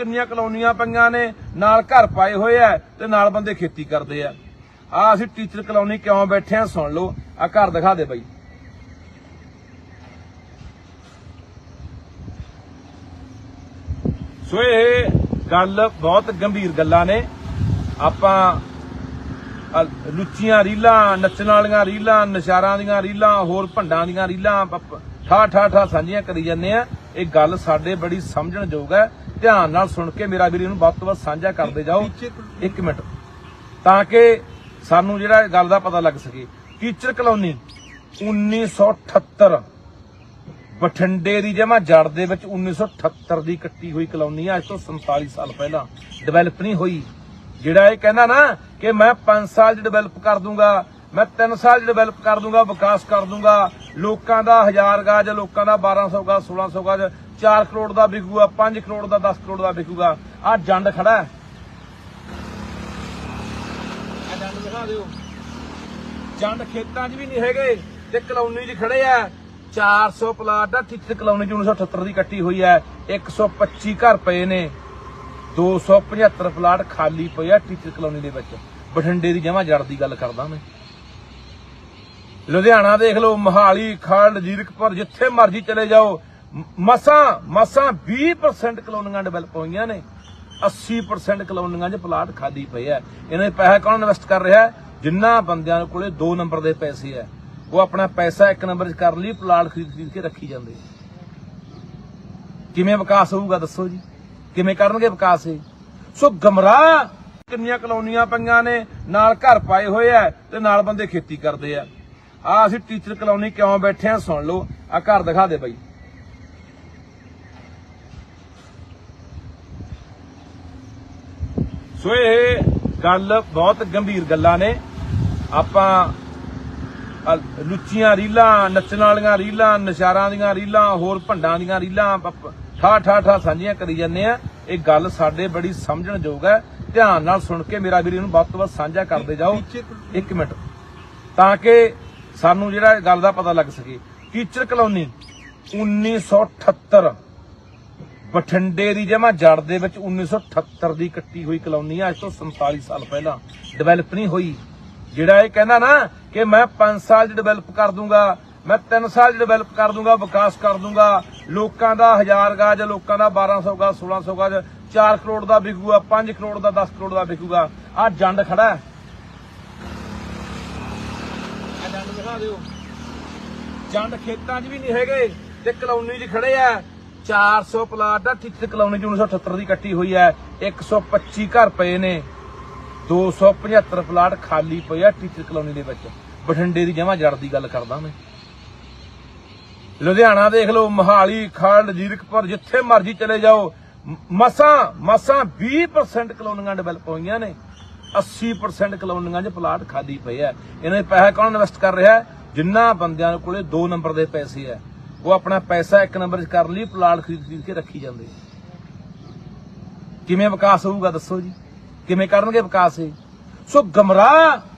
ਕਿੰਨੀਆਂ ਕਲੋਨੀਆਂ ਪਈਆਂ ਨੇ, ਨਾਲ ਘਰ ਪਾਏ ਹੋਏ ਆ ਤੇ ਨਾਲ ਬੰਦੇ ਖੇਤੀ ਕਰਦੇ ਆ। ਆ ਅਸੀਂ ਟੀਚਰ ਕਲੋਨੀ ਕਿਉਂ ਬੈਠੇ ਆ, ਸੁਣ ਲਓ, ਆ ਘਰ ਦਿਖਾ ਦੇ ਬਾਈ। ਸੋ ਇਹ ਗੱਲ ਬਹੁਤ ਗੰਭੀਰ ਗੱਲਾਂ ਨੇ। ਆਪਾਂ ਲੁੱਚੀਆਂ ਰੀਲਾਂ, ਨੱਚਣ ਵਾਲੀਆਂ ਰੀਲਾਂ, ਨਸ਼ਾਰਾਂ ਦੀਆਂ ਰੀਲਾਂ, ਹੋਰ ਭੰਡਾਂ ਦੀਆਂ ਰੀਲਾਂ ਠਾ ਠਾ ਠਾ ਸਾਂਝੀਆਂ ਕਰੀ ਜਾਂਦੇ ਆ। ਇਹ ਗੱਲ ਸਾਡੇ ਬੜੀ ਸਮਝਣ ਯੋਗ ਹੈ। ਧਿਆਨ ਨਾਲ ਸੁਣ ਕੇ ਮੇਰਾ ਵੀਰ ਇਹਨੂੰ ਵੱਧ ਤੋਂ ਵੱਧ ਸਾਂਝਾ ਕਰਦੇ ਜਾਓ। ਇੱਕ ਮਿੰਟ। ਤਾਂ ਕਿ ਸਾਨੂੰ ਜਿਹੜਾ ਗੱਲ ਦਾ ਪਤਾ ਲੱਗ ਸਕੇ। ਟੀਚਰ ਕਲੋਨੀ 1978 ਬਠਿੰਡੇ ਦੀ ਜਮਾ ਜੜ ਦੇ ਵਿੱਚ 1978 ਦੀ ਕੱਟੀ ਹੋਈ ਕਲੋਨੀ ਆ। ਅੱਜ ਤੋਂ 47 ਸਾਲ ਪਹਿਲਾਂ ਡਿਵੈਲਪ ਨਹੀਂ ਹੋਈ। ਜਿਹੜਾ ਇਹ ਕਹਿੰਦਾ ਨਾ ਕਿ ਮੈਂ 5 ਸਾਲ 'ਚ ਡਿਵੈਲਪ ਕਰ ਦੂੰਗਾ। ਮੈਂ 3 ਸਾਲ ਡਿਵੈਲਪ ਕਰ ਦੂੰਗਾ, ਵਿਕਾਸ ਕਰ ਦੂੰਗਾ। ਲੋਕਾਂ ਦਾ 1000 ਗਾਜ, ਲੋਕਾਂ ਦਾ 1200 ਗਾਜ 1600 ਗਾਜ 4 ਕਰੋੜ ਦਾ ਵਿਕੂਗਾ 5 ਕਰੋੜ ਦਾ 10 ਕਰੋੜ ਦਾ ਵਿਕੂਗਾ। ਆ ਜੰਡ ਖੜਾ ਹੈ। ਆ ਜੰਡ ਦਿਖਾ ਦਿਓ। ਜੰਡ ਖੇਤਾਂ 'ਚ ਵੀ ਨਹੀਂ ਹੈਗੇ ਤੇ ਕਲੋਨੀ 'ਚ ਖੜੇ ਆ। 400 ਪਲਾਟ ਆ ਟੀਚਰ ਕਲੋਨੀ 'ਚ 1978 ਦੀ ਕੱਟੀ ਹੋਈ ਹੈ 125 ਘਰ ਪਏ ਨੇ। 275 ਪਲਾਟ ਖਾਲੀ ਪਏ ਆ ਟੀਚਰ ਕਲੋਨੀ ਦੇ ਵਿੱਚ। ਬਠਿੰਡੇ ਦੀ ਜਮਾ ਜੜ ਦੀ ਗੱਲ ਕਰਦਾ ਮੈਂ। ਲੁਧਿਆਣਾ ਦੇਖ ਲਓ, ਮੋਹਾਲੀ ਖਰੜ ਜੀਰਕਪੁਰ, ਜਿੱਥੇ ਮਰਜ਼ੀ ਚਲੇ ਜਾਓ। ਮਸਾਂ ਮਸਾਂ 20% ਕਲੋਨੀਆਂ ਡਿਵੈਲਪ ਹੋਈਆਂ ਨੇ। 80% ਕਲੋਨੀਆਂ 'ਚ ਪਲਾਟ ਖਾਲੀ ਪਏ ਆ। ਇਹਨਾਂ ਦੇ ਪੈਸਾ ਕੌਣ ਇਨਵੈਸਟ ਕਰ ਰਿਹਾ? ਜਿੰਨਾ ਬੰਦਿਆਂ ਕੋਲੇ 2 ਨੰਬਰ ਦੇ ਪੈਸੇ ਆ। ਉਹ ਆਪਣਾ ਪੈਸਾ ਇੱਕ ਨੰਬਰ 'ਚ ਕਰਨ ਲਈ ਪਲਾਟ ਖਰੀਦ ਖਰੀਦ ਕੇ ਰੱਖੀ ਜਾਂਦੇ। ਕਿਵੇਂ ਵਿਕਾਸ ਹੋਊਗਾ ਦੱਸੋ ਜੀ? ਕਿਵੇਂ ਕਰਨਗੇ ਵਿਕਾਸ ਇਹ? ਸੋ ਗਮਰਾਹ ਕਿੰਨੀਆਂ ਕਲੋਨੀਆਂ ਪਈਆਂ ਨੇ, ਨਾਲ ਘਰ ਪਾਏ ਹੋਏ ਆ ਤੇ ਨਾਲ ਬੰਦੇ ਖੇਤੀ ਕਰਦੇ ਆ। ਆ ਅਸੀਂ ਟੀਚਰ ਕਲੋਨੀ ਕਿਉਂ ਬੈਠੇ ਆ? ਸੁਣ ਲਓ। ਆ ਘਰ ਦਿਖਾ ਦੇ ਬਾਈ। ਸੋ ਇਹ ਗੱਲ ਬਹੁਤ ਗੰਭੀਰ ਗੱਲਾਂ ਨੇ। ਆਪਾਂ ਲੁੱਚੀਆਂ ਰੀਲਾਂ ਨੱਚਣ ਵਾਲੀਆਂ ਰੀਲਾਂ ਨਸ਼ਾਰਾਂ ਦੀਆਂ ਰੀਲਾਂ ਹੋਰ ਭੰਡਾਂ ਦੀਆਂ ਰੀਲਾਂ ਠਾ ਠਾ ਠਾ ਸਾਂਝੀਆਂ ਕਰੀ ਜਾਂਦੇ ਆ। ਇਹ ਗੱਲ ਸਾਡੇ ਬੜੀ ਸਮਝਣ ਯੋਗ ਹੈ। ਧਿਆਨ ਨਾਲ ਸੁਣ ਕੇ ਮੇਰਾ ਵੀਰ ਇਹਨੂੰ ਵੱਧ ਤੋਂ ਵੱਧ ਸਾਂਝਾ ਕਰਦੇ ਜਾਓ। ਇੱਕ ਮਿੰਟ। ਤਾਂ ਕਿ ਸਾਨੂੰ ਜਿਹੜਾ ਇਹ ਗੱਲ ਦਾ ਪਤਾ ਲੱਗ ਸਕੇ ਟੀਚਰ ਕਲੋਨੀ 1978 ਬਠਿੰਡੇ ਦੀ ਜਮਾ ਜੜ ਦੇ ਵਿੱਚ 1978 ਦੀ ਕੱਟੀ ਹੋਈ ਕਲੋਨੀ ਅੱਜ ਤੋਂ 47 ਸਾਲ ਪਹਿਲਾਂ ਡਿਵੈਲਪ ਨਹੀਂ ਹੋਈ। ਜਿਹੜਾ ਇਹ ਕਹਿੰਦਾ ਨਾ ਕਿ ਮੈਂ 5 ਸਾਲ 'ਚ ਡਿਵੈਲਪ ਕਰ ਦੂੰਗਾ, ਮੈਂ 3 ਸਾਲ 'ਚ ਡਿਵੈਲਪ ਕਰ ਦੂੰਗਾ, ਵਿਕਾਸ ਕਰ ਦੂੰਗਾ, ਲੋਕਾਂ ਦਾ 1000 ਗਾਜ, ਲੋਕਾਂ ਦਾ 1200 ਗਾਜ 1600 ਗਾਜ 4 ਕਰੋੜ ਦਾ ਵਿਕੂਗਾ 5 ਕਰੋੜ ਦਾ 10 ਕਰੋੜ ਦਾ ਵਿਕੂਗਾ। ਆ ਜੰਡ ਖੜਾ ਹੈ ਆ ਜੰਡ ਦਿਖਾ ਦਿਓ। ਜੰਡ ਖੇਤਾਂ 'ਚ ਵੀ ਨਹੀਂ ਹੈਗੇ ਤੇ ਕਲੋਨੀ 'ਚ ਖੜੇ ਆ। 400 ਪਲਾਟ ਆ ਟੀਚਰ ਕਲੋਨੀ 'ਚ 1978 ਦੀ ਕੱਟੀ ਹੋਈ ਹੈ 125 ਘਰ ਪਏ ਨੇ। 275 ਪਲਾਟ ਖਾਲੀ ਪਏ ਆ ਟੀਚਰ ਕਲੋਨੀ ਦੇ ਵਿੱਚ। ਬਠਿੰਡੇ ਦੀ ਜਮਾ ਜੜ ਦੀ ਗੱਲ ਕਰਦਾ ਮੈਂ। ਲੁਧਿਆਣਾ ਦੇਖ ਲਓ, ਮੋਹਾਲੀ, ਖਰੜ, ਜੀਰਕਪੁਰ, ਜਿੱਥੇ ਮਰਜ਼ੀ ਚਲੇ ਜਾਓ। ਮਸਾਂ ਮਸਾਂ 20% ਕਲੋਨੀਆਂ ਡਿਵੈਲਪ ਹੋਈਆਂ ਨੇ। 80% ਕਲੋਨੀਆਂ 'ਚ ਪਲਾਟ ਖਾਲੀ ਪਏ ਆ। ਇਹਨਾਂ ਦੇ ਪੈਸਾ ਕੌਣ ਇਨਵੈਸਟ ਕਰ ਰਿਹਾ ਹੈ? ਬੰਦਿਆਂ ਕੋਲੇ 2 ਨੰਬਰ ਦੇ ਪੈਸੇ ਆ। ਉਹ ਆਪਣਾ ਪੈਸਾ ਇੱਕ ਨੰਬਰ 'ਚ ਕਰ ਲਈ, ਪਲਾਟ ਖਰੀਦ ਖਰੀਦ ਕੇ ਰੱਖੀ ਜਾਂਦੇ। ਕਿਵੇਂ ਵਿਕਾਸ ਹੋਊਗਾ ਦੱਸੋ ਜੀ? ਕਿਵੇਂ ਕਰਨਗੇ ਵਿਕਾਸ ਇਹ? ਸੋ ਗਮਰਾਹ